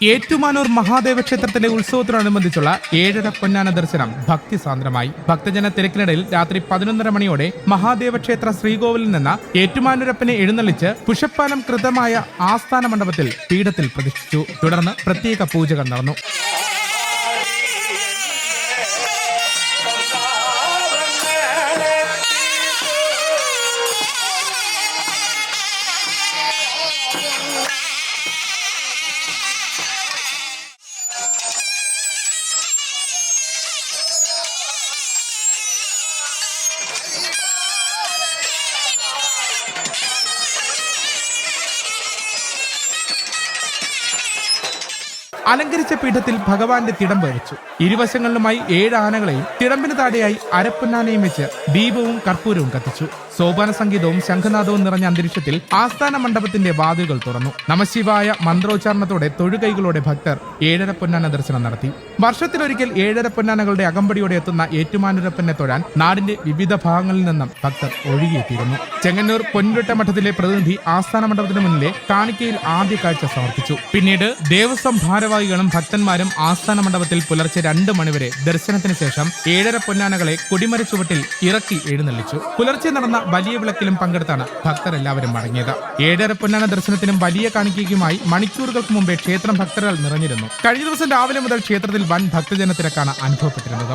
ഏറ്റുമാനൂർ മഹാദേവ ക്ഷേത്രത്തിന്റെ ഉത്സവത്തോടനുബന്ധിച്ചുള്ള ഏഴര പൊന്നാന ദർശനം ഭക്തിസാന്ദ്രമായി. ഭക്തജന തിരക്കിനിടയിൽ രാത്രി പതിനൊന്നര മണിയോടെ മഹാദേവ ക്ഷേത്ര ശ്രീകോവിലിൽ നിന്ന് ഏറ്റുമാനൂരപ്പനെ എഴുന്നള്ളിച്ച് പുഷപ്പാലം കൃതമായ ആസ്ഥാന മണ്ഡപത്തിൽ പീഠത്തിൽ പ്രതിഷ്ഠിച്ചു. തുടർന്ന് പ്രത്യേക പൂജകൾ നടന്നു. അലങ്കരിച്ച പീഠത്തിൽ ഭഗവാന്റെ തിടമ്പ് വരച്ചു ഇരുവശങ്ങളിലുമായി ഏഴ് ആനകളെയും തിടമ്പിന് താഴെയായി അരപ്പൊന്നാനയും വെച്ച് ദീപവും കർപ്പൂരവും കത്തിച്ചു. സോപാന സംഗീതവും ശംഖനാദവും നിറഞ്ഞ അന്തരീക്ഷത്തിൽ ആസ്ഥാന മണ്ഡപത്തിന്റെ വാതിലുകൾ തുറന്നു. നമശിവായ മന്ത്രോച്ചാരണത്തോടെ തൊഴുകൈകളോടെ ഭക്തർ ഏഴര പൊന്നാന ദർശനം നടത്തി. വർഷത്തിലൊരിക്കൽ ഏഴര പൊന്നാനകളുടെ അകമ്പടിയോടെ എത്തുന്ന ഏറ്റുമാനൂരപ്പനെ തൊഴാൻ നാടിന്റെ വിവിധ ഭാഗങ്ങളിൽ നിന്നും ഭക്തർ ഒഴുകിയെത്തിയിരുന്നു. ചെങ്ങന്നൂർ പൊന്നുരുട്ട മഠത്തിലെ പ്രതിനിധി ആസ്ഥാന മണ്ഡപത്തിന് മുന്നിലെ കാണിക്കയിൽ ആദ്യ കാഴ്ച സമർപ്പിച്ചു. പിന്നീട് ദേവസ്വം ഭാരവാഹികളും ഭക്തന്മാരും ആസ്ഥാന മണ്ഡപത്തിൽ പുലർച്ചെ രണ്ട് മണിവരെ ദർശനത്തിന് ശേഷം ഏഴര പൊന്നാനകളെ കൊടിമര ചുവട്ടിൽ ഇറക്കി എഴുന്നള്ളിച്ചു. പുലർച്ചെ നടന്ന വലിയ വിളക്കിലും പങ്കെടുത്താണ് ഭക്തർ എല്ലാവരും മടങ്ങിയത്. ഏഴര പൊന്നാന ദർശനത്തിനും വലിയ കാണിക്കയ്ക്കുമായി മണിക്കൂറുകൾക്ക് മുമ്പേ ക്ഷേത്രം ഭക്തരാൽ നിറഞ്ഞിരുന്നു. കഴിഞ്ഞ ദിവസം രാവിലെ മുതൽ ക്ഷേത്രത്തിൽ വൻ ഭക്തജനത്തിരക്കാണ് അനുഭവപ്പെട്ടിരുന്നത്.